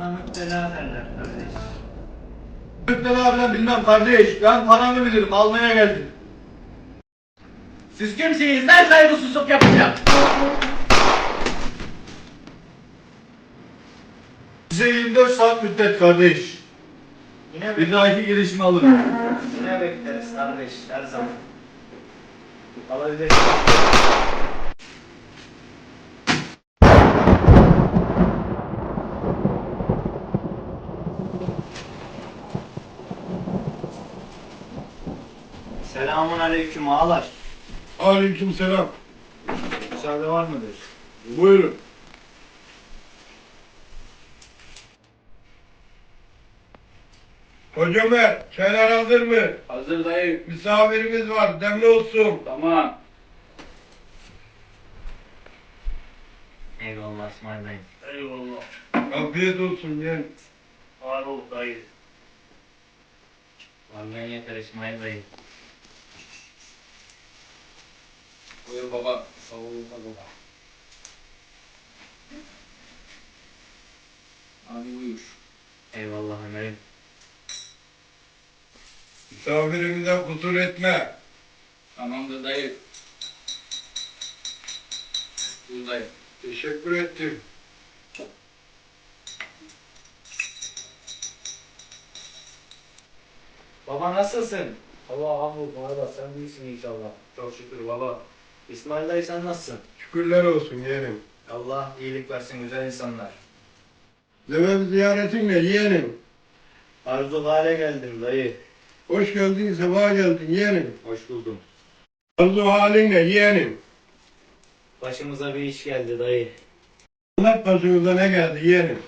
Bana müptela derler kardeş. Müptela falan bilmem kardeş. Ben paramı bilirim. Almaya geldim. Siz kimsiniz? Ben saygısızlık yapacağım. Size 24 saat müddet kardeş. Yine, Bir dahaki girişimi alırım. yine bekleriz kardeş her zaman. Alabilirsin. Selamun aleyküm ağalar. Aleyküm selam. Müsaade var mıdır? Buyurun. Hocam er, çaylar hazır mı? Hazır dayı. Misafirimiz var, demli olsun. Tamam. Eyvallah İsmail dayı. Eyvallah. Afiyet olsun yeğen. Var ol dayı. Vallahi yeter İsmail dayı. Buyur baba. Ol baba. Abi buyur. Eyvallah Ömer'im. Misafirimize kusur etme. Tamamdır dayı. Buyur dayı. Teşekkür ettim. Baba nasılsın? Allah hamdolsun arada sen iyisin inşallah. Çok şükür baba. İsmail dayı sen nasılsın? Şükürler olsun yeğenim. Allah iyilik versin güzel insanlar. Sebep ziyaretinle yeğenim. Arzu hale geldim dayı. Hoş geldin, sefa geldin yeğenim. Hoş buldum. Arzu halinle yeğenim. Başımıza bir iş geldi dayı. Anlat başımıza ne geldi yeğenim.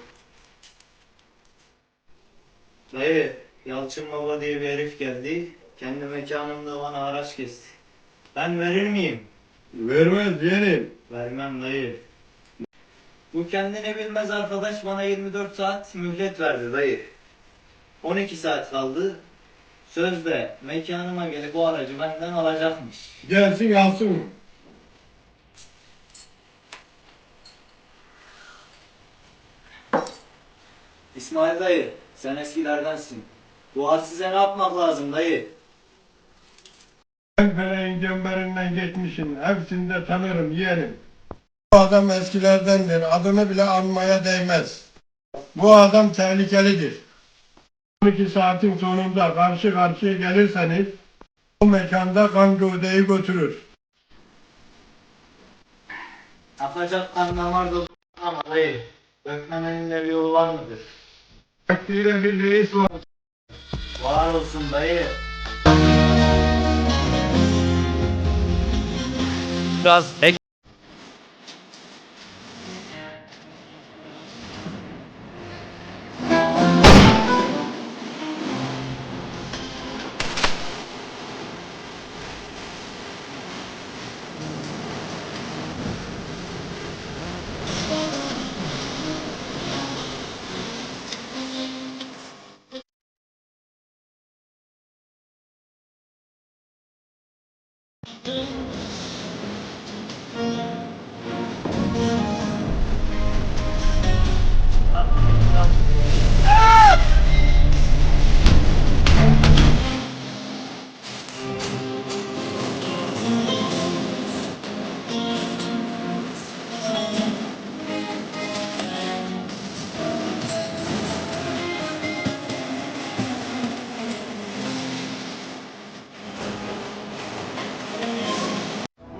Dayı, Yalçın Baba diye bir herif geldi. Kendi mekanımda bana haraç kesti. Ben verir miyim? Vermez yeğenim. Vermem dayı. Bu kendini bilmez arkadaş bana 24 saat mühlet verdi dayı. 12 saat kaldı. Sözde mekanıma gelip bu aracı benden alacakmış. Gelsin alsın. İsmail dayı, sen eskilerdensin. Bu hadsize ne yapmak lazım dayı? Ben feleğin cemberinden geçmişim. Hepsini de tanırım yeğenim. Bu adam eskilerdendir. Adını bile anmaya değmez. Bu adam tehlikelidir. 12 saatin sonunda karşı karşıya gelirseniz o mekanda kan gövdeyi götürür. Akacak kan damarda ama dayı. Dökmemenin de bir yolu var mıdır? Takdire bir reis var. Var olsun dayı. das Deck. Thank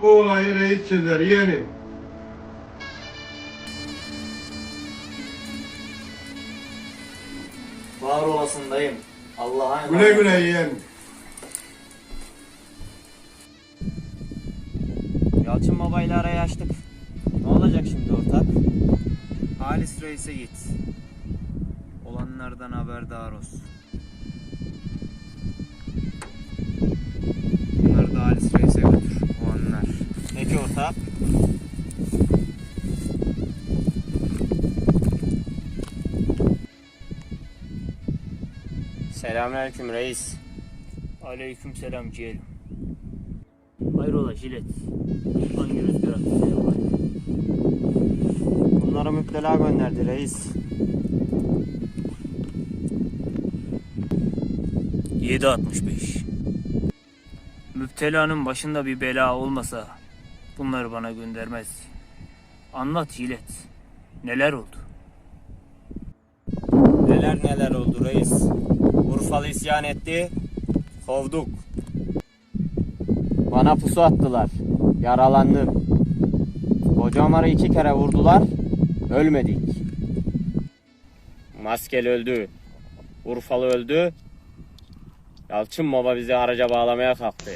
Bu olayı reis çizer yeğenim. Var olasın dayım. Allah'a emanet. Güle güle yeğenim. Yalçın Baba ile arayı açtık. Ne olacak şimdi ortak? Halis Reis'e git. Olanlardan haberdar olsun. Bunları da Halis Reis'e götür. Ortak. Selamünaleyküm reis. Aleyküm selam ciğerim. Hayrola jilet. Hangi rüzgar? Bunlara müptela gönderdi reis. 7.65 Müptelanın başında bir bela olmasa bunları bana göndermez. Anlat Yiğit. Neler oldu? Neler neler oldu reis. Urfalı isyan etti. Kovduk. Bana pusu attılar. Yaralandım. Koca Ömer'i iki kere vurdular. Ölmedik. Maskeli öldü. Urfalı öldü. Yalçın baba bizi araca bağlamaya kalktı.